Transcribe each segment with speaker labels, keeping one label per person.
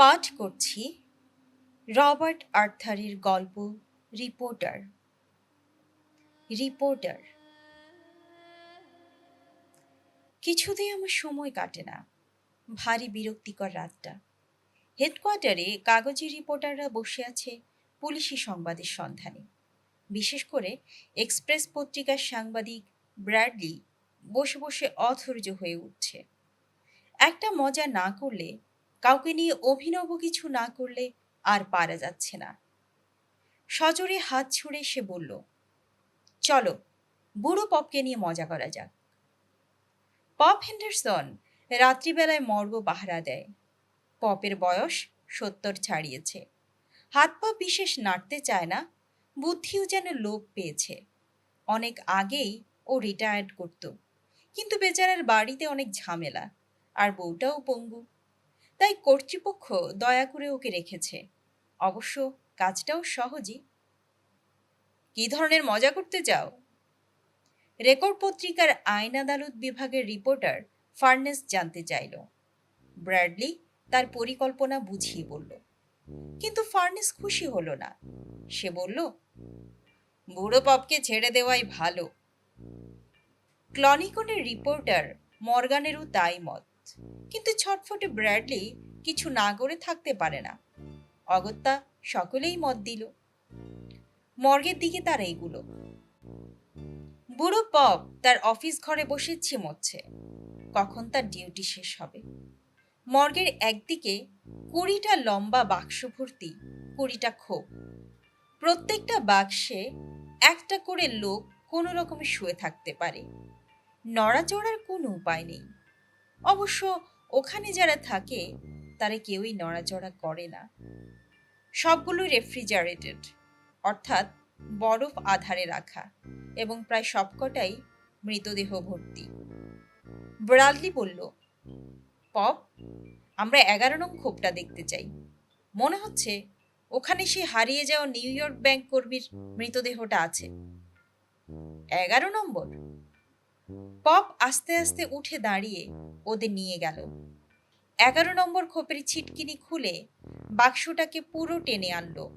Speaker 1: পাঠ করছি রবার্ট আর্থারের গল্প, রিপোর্টার। রিপোর্টার। কিছুতেই আমার সময় কাটে না। ভারী বিরক্তিকর রাতটা। হেডকোয়ার্টারে কাগজে রিপোর্টাররা বসে আছে পুলিশি সংবাদের সন্ধানে। বিশেষ করে এক্সপ্রেস পত্রিকার সাংবাদিক ব্র্যাডলি বসে বসে অধৈর্য হয়ে উঠছে। একটা মজা না করলে কাউকে নিয়ে অভিনব কিছু না করলে আর পারা যাচ্ছে না। সজোরে হাত ছুঁড়ে সে বলল, চলো, বুড়ো পপকে নিয়ে মজা করা যাক। পপ হেন্ডারসন রাত্রিবেলায় মর্গ পাহারা দেয়। পপের বয়স সত্তর ছাড়িয়েছে। হাত পা বিশেষ নাড়তে চায় না, বুদ্ধিও যেন লোপ পেয়েছে। অনেক আগেই ও রিটায়ার্ড করত। কিন্তু বেচারার বাড়িতে অনেক ঝামেলা, আর বউটাও পঙ্গু। তাই কর্তৃপক্ষ দয়া করে ওকে রেখেছে। অবশ্য কাজটাও সহজই। কি ধরনের মজা করতে চাও? রেকর্ড পত্রিকার আইন আদালত বিভাগের রিপোর্টার ফার্নেস জানতে চাইল। ব্র্যাডলি তার পরিকল্পনা বুঝিয়ে বলল। কিন্তু ফার্নেস খুশি হলো না। সে বলল, বুড়ো পপকে ছেড়ে দেওয়াই ভালো। ক্লনিকনের রিপোর্টার মর্গানেরও তাই মত। কিন্তু ছটফটে ব্র্যাডলি কিছু না করে থাকতে পারে না। অগত্যা সকলেই মত দিল। মর্গের দিকে তার এইগুলো বুড়ো পপ তার অফিস ঘরে বসে ছিমচ্ছে। কখন তার ডিউটি শেষ হবে? মর্গের একদিকে কুড়িটা লম্বা বাক্স ভর্তি কুড়িটা খোপ প্রত্যেকটা বাক্সে একটা করে লোক কোনো রকমে শুয়ে থাকতে পারে। নড়াচড়ার কোনো উপায় নেই। অবশ্য ওখানে যারা থাকে, তারা কেউই নড়াচড়া করে না। সবগুলোই রেফ্রিজারেটেড অর্থাৎ বরফ আধারে রাখা এবং প্রায় সবকটাই মৃতদেহ ভর্তি। ব্রাডলি বলল, পপ, আমরা এগারো নং খোপটা দেখতে চাই। মনে হচ্ছে ওখানে সে হারিয়ে যাওয়া নিউ ইয়র্ক ব্যাংক কর্মীর মৃতদেহটা আছে। এগারো নম্বর পপ আস্তে আস্তে উঠে দাঁড়িয়ে ওদের নিয়ে গেল। এগারো নম্বর খোপের ছিটকিনি খুলে বাক্সটাকে পুরো টেনে আনলো।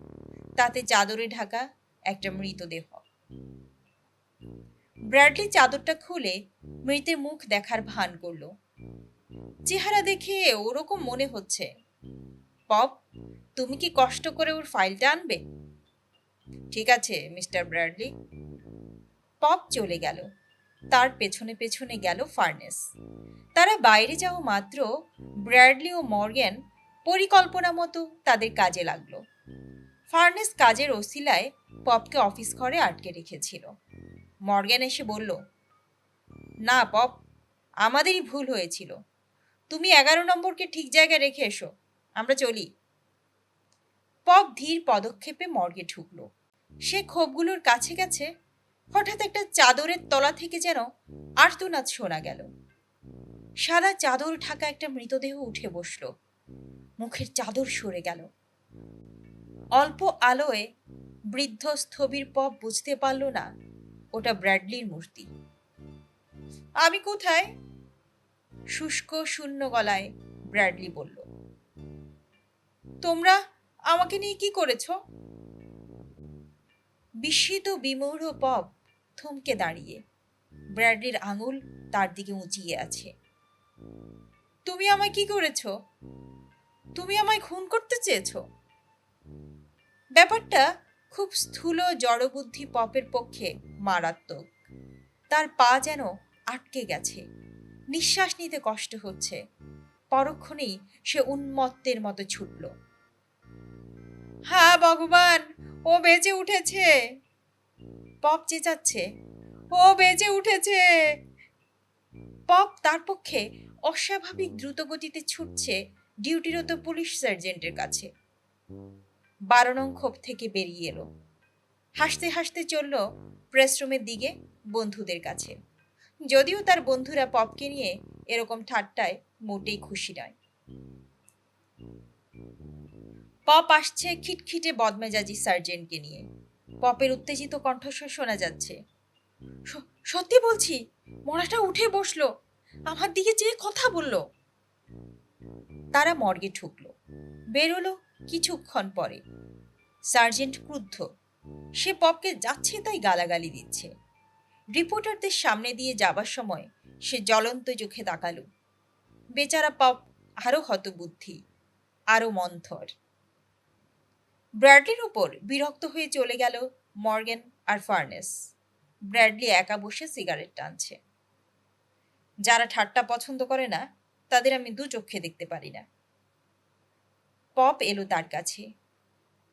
Speaker 1: তাতে চাদরে ঢাকা একটা মৃতদেহ। ব্র্যাডলি চাদরটা খুলে মৃতের মুখ দেখার ভান করল। চেহারা দেখে ওরকম মনে হচ্ছে। পপ, তুমি কি কষ্ট করে ওর ফাইলটা আনবে? ঠিক আছে, মিস্টার ব্র্যাডলি। পপ চলে গেল। তার পেছনে পেছনে গেল ফার্নেস। তারা বাইরে যাওয়া মাত্র ব্র্যাডলি ও মর্গ্যান পরিকল্পনা মতো তাদের কাজে লাগল। ফার্নেস কাজের ওসিলায় পপকে অফিস ঘরে আটকে রেখেছিল। মর্গ্যান এসে বলল, না, পপ, আমাদেরই ভুল হয়েছিল। তুমি এগারো নম্বরকে ঠিক জায়গায় রেখে এসো, আমরা চলি। পপ ধীর পদক্ষেপে মর্গে ঢুকলো। সে ক্ষোভগুলোর কাছে গেছে হঠাৎ একটা চাদরের তলা থেকে যেন আর্তনাদ শোনা গেল। সারা চাদর ঢাকা একটা মৃতদেহ উঠে বসল। মুখের চাদর সরে গেল। অল্প আলোয় বৃদ্ধ স্থবির পপ বুঝতে পারল না ওটা ব্র্যাডলির মূর্তি। আমি কোথায়? শুষ্ক শূন্য গলায় ব্র্যাডলি বলল। তোমরা আমাকে নিয়ে কি করেছ? বিস্মিত বিমূঢ় পপ থমকে দাঁড়িয়ে। ব্র্যাডলির আঙুল তার দিকে উঁচিয়ে আছে। তুমি আমায় কি করেছ? তুমি আমায় খুন করতে চেয়েছ? ব্যাপারটা খুব স্থূল জড়বুদ্ধি পপের পক্ষে মারাত্মক। তার পা যেন আটকে গেছে। নিঃশ্বাস নিতে কষ্ট হচ্ছে। পরক্ষণেই সে উন্মত্তের মতো ছুটল। হ্যাঁ ভগবান! ও বেজে উঠেছে। পপ চেঁচাচ্ছে। ও বেজে উঠেছে। পপ তার পক্ষে অস্বাভাবিক দ্রুতগতিতে ছুটছে ডিউটিরত পুলিশ সার্জেন্টের কাছে। বারো নং খোপ থেকে বেরিয়ে এলো। হাসতে হাসতে চলল প্রেসরুমের দিকে বন্ধুদের কাছে। যদিও তার বন্ধুরা পপকে নিয়ে এরকম ঠাট্টায় মোটেই খুশি নয়। পপ আসছে খিটখিটে বদমেজাজি সার্জেন্টকে নিয়ে। পপের উত্তেজিত কণ্ঠস্বর শোনা যাচ্ছে। "স- সত্যি বলছি, মরাটা উঠে বসল, আমার দিকে চেয়ে কথা বলল। তারা মর্গে ঢুকলো। বেরোলো কিছুক্ষণ পরে। সার্জেন্ট ক্রুদ্ধ। সে পপকে যাচ্ছে তাই গালাগালি দিচ্ছে। রিপোর্টারদের সামনে দিয়ে যাবার সময় সে জ্বলন্ত চোখে তাকালো। বেচারা পপ আরও হতবুদ্ধি আরও মন্থর। ব্র্যাডলির উপর বিরক্ত হয়ে চলে গেল মর্গেন আর ফার্নেস। ব্র্যাডলি একা বসে সিগারেট টানছে। যারা ঠাট্টা পছন্দ করে না, তাদের আমি দু চক্ষে দেখতে পারি না। পপ এলো তার কাছে।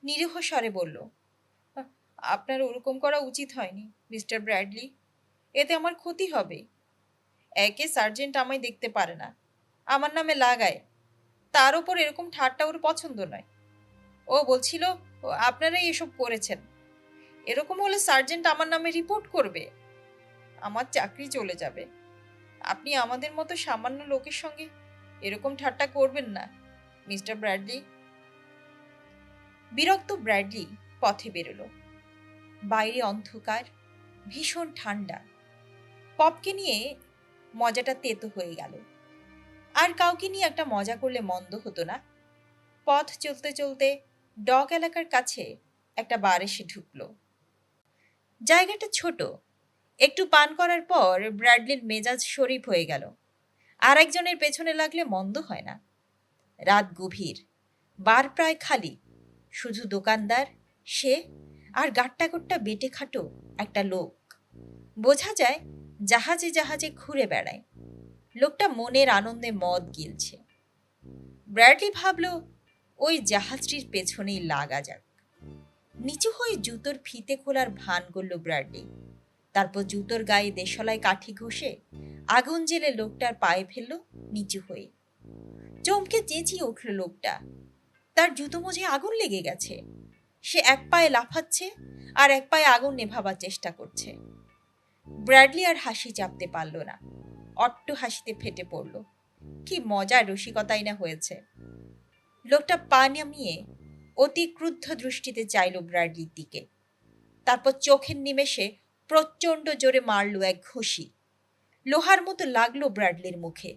Speaker 1: নিরীহ স্বরে বলল আপনার ওরকম করা উচিত হয়নি, মিস্টার ব্র্যাডলি। এতে আমার ক্ষতি হবে। একে সার্জেন্ট আমায় দেখতে পারে না। আমার নামে লাগায়। তার ওপর এরকম ঠাট্টা ওর পছন্দ নয়। ও বলছিল "ও, আপনারাই এসব করেছেন। এরকম হলে সার্জেন্ট আমার নামে রিপোর্ট করবে। আমার চাকরি চলে যাবে। আপনি আমাদের মতো সামান্য লোকের সঙ্গে এরকম ঠাট্টা করবেন না মিস্টার ব্র্যাডলি। বিরক্ত ব্র্যাডলি পথে বেরোলো। বাইরে অন্ধকার ভীষণ ঠান্ডা। পপকে নিয়ে মজাটা তেতো হয়ে গেল। আর কাউকে নিয়ে একটা মজা করলে মন্দ হতো না। পথ চলতে চলতে ডক এলাকার কাছে একটা বার এসে ঢুকলো। জায়গাটা ছোট। একটু পান করার পর ব্র্যাডলির মেজাজ শরীফ হয়ে গেল। আর একজনের পেছনে লাগলে মন্দ হয় না। রাত গভীর। বার প্রায় খালি। শুধু দোকানদার, সে আর গাট্টাগোট্টা বেটে খাটো একটা লোক। বোঝা যায় জাহাজে জাহাজে ঘুরে বেড়ায়। লোকটা মনের আনন্দে মদ গিলছে। ব্র্যাডলি ভাবল ওই জাহাজটির পেছনেই লাগা যাক। নিচু হয়ে জুতোর ফিতে খোলার ভান করল ব্র্যাডলি। তারপর জুতোর গায়ে দেশলায় কাঠি ঘষে আগুন জেলে লোকটার পায়ে ফেলল নিচু হয়ে। চমকে চেঁচিয়ে উঠল লোকটা। তার জুতো মোজে আগুন লেগে গেছে। সে এক পায়ে লাফাচ্ছে আর এক পায়ে আগুন নেভাবার চেষ্টা করছে। ব্র্যাডলি আর হাসি চাপতে পারল না। অট্ট হাসিতে ফেটে পড়ল। কি মজার রসিকতাই না হয়েছে। লোকটা পা নামিয়ে অতি ক্রুদ্ধ দৃষ্টিতে চাইল ব্র্যাডলির দিকে। তারপর চোখের নিমেষে প্রচণ্ড জোরে মারল এক ঘুষি। লোহার মতো লাগল ব্র্যাডলির মুখে।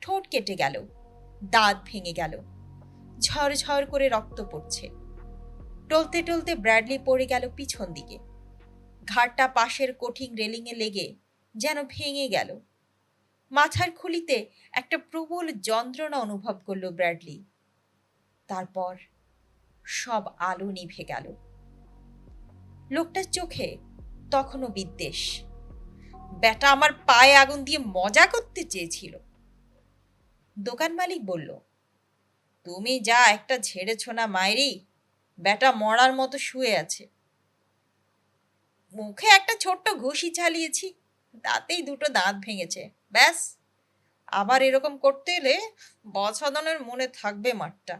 Speaker 1: ঠোঁট কেটে গেল। দাঁত ভেঙে গেল। ঝরঝর করে রক্ত পড়ছে। টলতে টলতে ব্র্যাডলি পড়ে গেল পিছন দিকে। ঘাটটা পাশের কঠিন রেলিংয়ে লেগে যেন ভেঙে গেল। মাথার খুলিতে একটা প্রবল যন্ত্রণা অনুভব করল ব্র্যাডলি। তারপর সব আলো নিভে গেল। লোকটার চোখে তখনও বিদ্বেষ। ব্যাটা আমার পায়ে আগুন দিয়ে মজা করতে চেয়েছিল। দোকান মালিক বলল, তুমি যা একটা ঝেড়েছ না মায়েরি ব্যাটা মরার মতো শুয়ে আছে। মুখে একটা ছোট্ট ঘুষি চালিয়েছি, তাতেই দুটো দাঁত ভেঙেছে, ব্যাস। আবার এরকম করতে এলে বছদনের মনে থাকবে মাঠটা।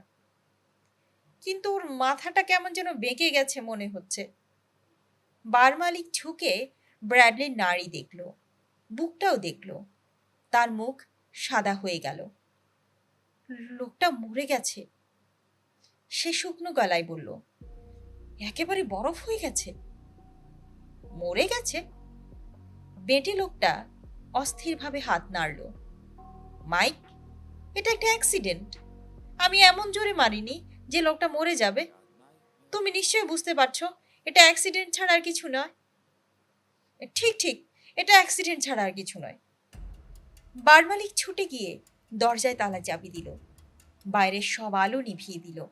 Speaker 1: কিন্তু ওর মাথাটা কেমন যেন বেঁকে গেছে মনে হচ্ছে। বার মালিক ঝুঁকে ব্র্যাডলির নাড়ি দেখল, বুকটাও দেখল। তার মুখ সাদা হয়ে গেল। লোকটা মরে গেছে। সে শুকনো গলায় বলল, একেবারে বরফ হয়ে গেছে। মরে গেছে? বেটে লোকটা অস্থিরভাবে হাত নাড়ল, মাইক, এটা একটা অ্যাক্সিডেন্ট। আমি এমন জোরে মারিনি যে লোকটা মরে যাবে? তুমি নিশ্চয়ই বুঝতে পারছ, এটা অ্যাক্সিডেন্ট ছাড়া আর কিছু নয়। ঠিক ঠিক, এটা অ্যাক্সিডেন্ট ছাড়া আর কিছু নয়। বার মালিক ছুটে গিয়ে দরজায় তালা চাবি দিল। বাইরের সব আলো নিভিয়ে দিল।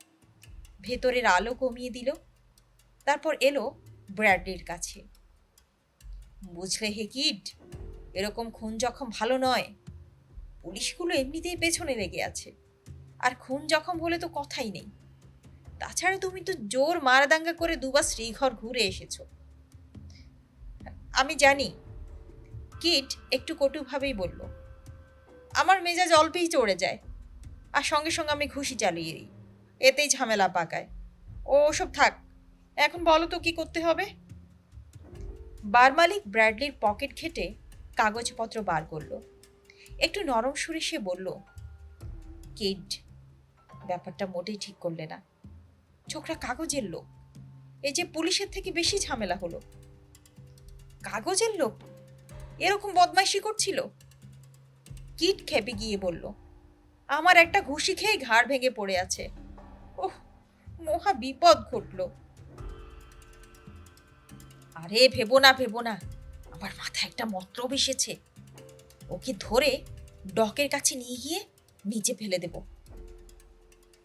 Speaker 1: ভেতরের আলো কমিয়ে দিল। তারপর এলো ব্র্যাডলির কাছে। বুঝলে হে কিড, এরকম খুন জখম ভালো নয়। পুলিশগুলো এমনিতেই পেছনে লেগে আছে। আর খুন জখম হলে তো কথাই নেই। তাছাড়া তুমি তো জোর মারাদাঙ্গা করে দুবার শ্রীঘর ঘুরে এসেছ। আমি জানি, কিট একটু কটুভাবেই বলল, আমার মেজাজ অল্পেই চড়ে যায়, আর সঙ্গে সঙ্গে আমি ঘুষি চালিয়ে দিই, এতেই ঝামেলা পাকায়। ও, ওসব থাক, এখন বলো তো কি করতে হবে? বার মালিক ব্র্যাডলির পকেট ঘেটে কাগজপত্র বার করল। একটু নরম সুরে সে বলল কিড ব্যাপারটা মোটেই ঠিক করলে না। ছোকরা কাগজের লোক। এই যে পুলিশের থেকে বেশি ঝামেলা হলো। কাগজের লোক? এরকম বদমাইশি করছিল? কিট খেপে গিয়ে বলল, আমার একটা ঘুষি খেয়ে ঘাড় ভেঙে পড়ে আছে। মহা বিপদ ঘটল। আরে, ভেবো না ভেবো না, আমার মাথায় একটা মতলব এসেছে। ওকে ধরে ডকের কাছে নিয়ে গিয়ে নিচে ফেলে দেব।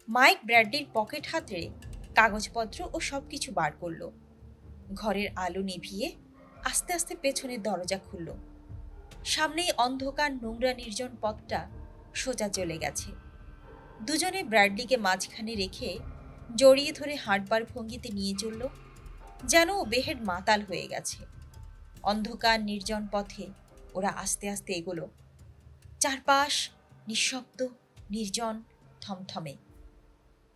Speaker 1: মাইক ব্র্যাডলির পকেট হাতে কাগজপত্র ও সব কিছু বার করল। ঘরের আলো নিভিয়ে আস্তে আস্তে পেছনের দরজা খুলল। সামনেই অন্ধকার নোংরা নির্জন পথটা সোজা চলে গেছে। দুজনে ব্র্যাডলিকে মাঝখানে রেখে জড়িয়ে ধরে হাঁটবার ভঙ্গিতে নিয়ে চলল, যেন বেহেড মাতাল হয়ে গেছে। অন্ধকার নির্জন পথে ওরা আস্তে আস্তে এগোলো। চারপাশ নিঃশব্দ, নির্জন, থমথমে।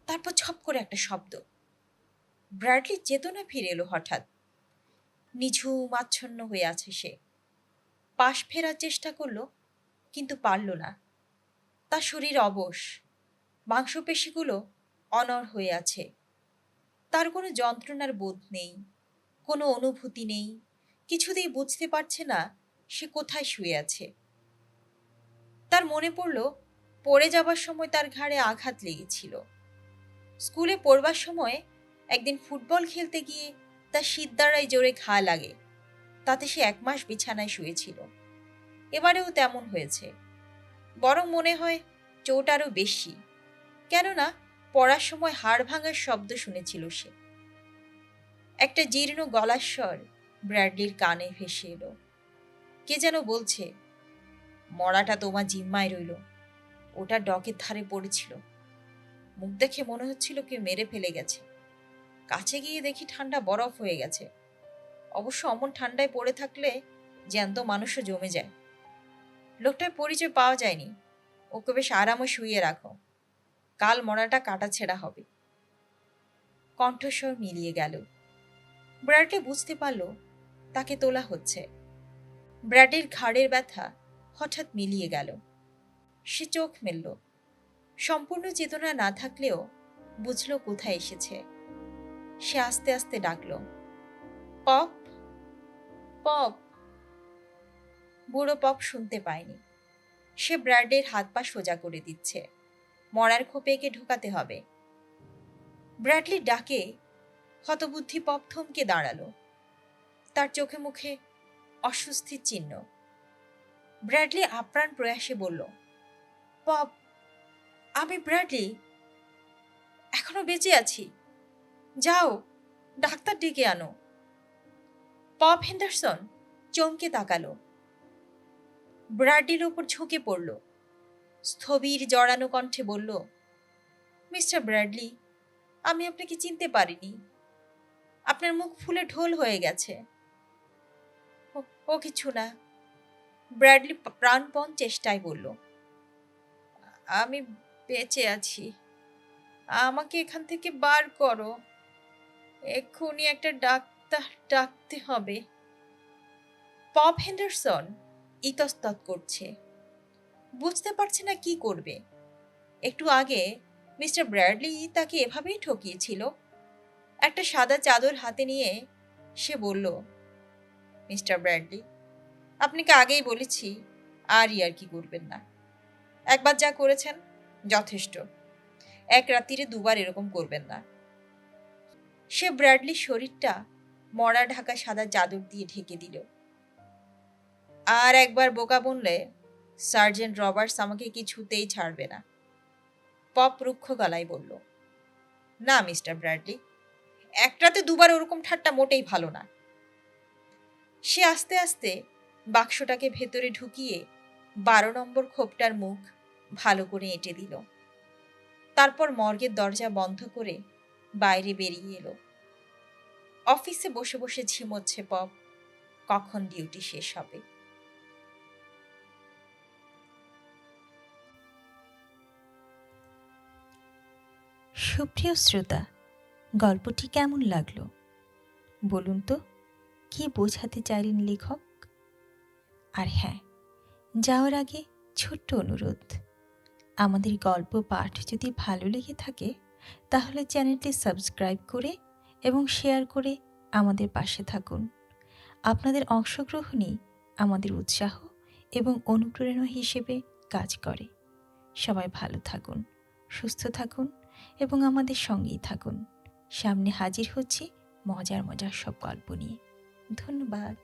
Speaker 1: তারপর ছপ করে একটা শব্দ। ব্র্যাডলি চেতনা ফিরে এলো হঠাৎ। নিঝুম, আচ্ছন্ন হয়ে আছে সে। পাশ ফেরার চেষ্টা করল, কিন্তু পারল না। তার শরীর অবশ। মাংসপেশিগুলো অনর হয়ে আছে। তার কোনো যন্ত্রণার বোধ নেই, কোনো অনুভূতি নেই, কিছুতেই বুঝতে পারছে না সে কোথায় শুয়ে আছে। তার মনে পড়ল, পড়ে যাবার সময় তার ঘাড়ে আঘাত লেগেছিল। স্কুলে পড়বার সময় একদিন ফুটবল খেলতে গিয়ে তার সিদ্ধারায় জোরে ঘা লাগে। তাতে সে এক মাস বিছানায় শুয়েছিল। এবারেও তেমন হয়েছে। বরং মনে হয় চোট আরও বেশি। কেননা পড়ার সময় হাড় ভাঙার শব্দ শুনেছিল সে। একটা জীর্ণ গলার স্বর ব্র্যাডলির কানে ভেসে এলো। কে যেন বলছে, মরাটা তোমার জিম্মায় রইল। ওটা ডকের ধারে পড়েছিল। মুখ দেখে মনে হচ্ছিল কেউ মেরে ফেলে গেছে। কাছে গিয়ে দেখি ঠান্ডা বরফ হয়ে গেছে। অবশ্য অমন ঠান্ডায় পড়ে থাকলে জ্যান্ত মানুষও জমে যায়। লোকটার পরিচয় পাওয়া যায়নি। ওকে বেশ আরামে শুইয়ে রাখো। কাল মরাটা কাটা ছেঁড়া হবে। কণ্ঠস্বর মিলিয়ে গেল। ব্র্যাডলি বুঝতে পারল তাকে তোলা হচ্ছে। ব্র্যাডের ঘাড়ের ব্যথা হঠাৎ মিলিয়ে গেল। সে চোখ মেলল। সম্পূর্ণ চেতনা না থাকলেও বুঝল কোথায় এসেছে। সে আস্তে আস্তে ডাকল, পপ পপ। বুড়ো পপ শুনতে পায়নি। সে ব্র্যাডের হাত পা সোজা করে দিচ্ছে, মরার খোপে একে ঢোকাতে হবে। ব্র্যাডলির ডাকে, হতবুদ্ধি পপ থমকে দাঁড়াল। তার চোখে মুখে অস্বস্তির চিহ্ন। ব্র্যাডলি আপ্রাণ প্রয়াসে বলল, পপ আমি ব্র্যাডলি এখনও বেঁচে আছি। যাও, ডাক্তার ডেকে আনো। পপ হেন্ডারসন চমকে তাকালো। ব্র্যাডলির ওপর ঝুঁকে পড়ল। স্থবির, জড়ানো কণ্ঠে বলল, মিস্টার ব্র্যাডলি, আমি আপনাকে চিনতে পারিনি। আপনার মুখ ফুলে ঢোল হয়ে গেছে। ও- কিছু না। ব্র্যাডলি প্রাণপণ চেষ্টায় বলল আমি বেঁচে আছি। আমাকে এখান থেকে বার করো। এক্ষুনি একটা ডাক্তার ডাকতে হবে। পপ হেন্ডারসন ইতস্তত করছে। বুঝতে পারছে না কি করবে। একটু আগে মিস্টার ব্র্যাডলি তাকে এভাবেই ঠকিয়েছিল। একটা সাদা চাদর হাতে নিয়ে সে বলল, মিস্টার ব্র্যাডলি, আপনাকে আগেই বলেছি, আর আর কি করবেন না। একবার যা করেছেন যথেষ্ট। এক রাত্রিরে দুবার এরকম করবেন না। সে ব্র্যাডলির শরীরটা মরা ঢাকা সাদা চাদর দিয়ে ঢেকে দিল। আর একবার বোকা বললে সার্জেন্ট রবার্টস আমাকে কিছুতেই ছাড়বে না। পপ রুক্ষ গলায় বলল, না, মিস্টার ব্র্যাডলি একটাতে দুবার ওরকম ঠাট্টা মোটেই ভালো না। সে আস্তে আস্তে বাক্সটাকে ভেতরে ঢুকিয়ে বারো নম্বর খোপটার মুখ ভালো করে এঁটে দিল। তারপর মর্গের দরজা বন্ধ করে বাইরে বেরিয়ে এলো। অফিসে বসে বসে ঝিমোচ্ছে পপ, কখন ডিউটি শেষ হবে?
Speaker 2: সুপ্রিয় শ্রোতা, গল্পটি কেমন লাগল? বলুন তো, কি বোঝাতে চাইলেন লেখক? আর হ্যাঁ যাওয়ার আগে ছোট্ট অনুরোধ। আমাদের গল্প পাঠ যদি ভালো লেগে থাকে, তাহলে চ্যানেলটি সাবস্ক্রাইব করে এবং শেয়ার করে আমাদের পাশে থাকুন। আপনাদের অংশগ্রহণই আমাদের উৎসাহ এবং অনুপ্রেরণা হিসেবে কাজ করে। সবাই ভালো থাকুন, সুস্থ থাকুন এবং আমাদের সঙ্গেই থাকুন। সামনে হাজির হচ্ছে মজার মজার সব গল্প নিয়ে। ধন্যবাদ।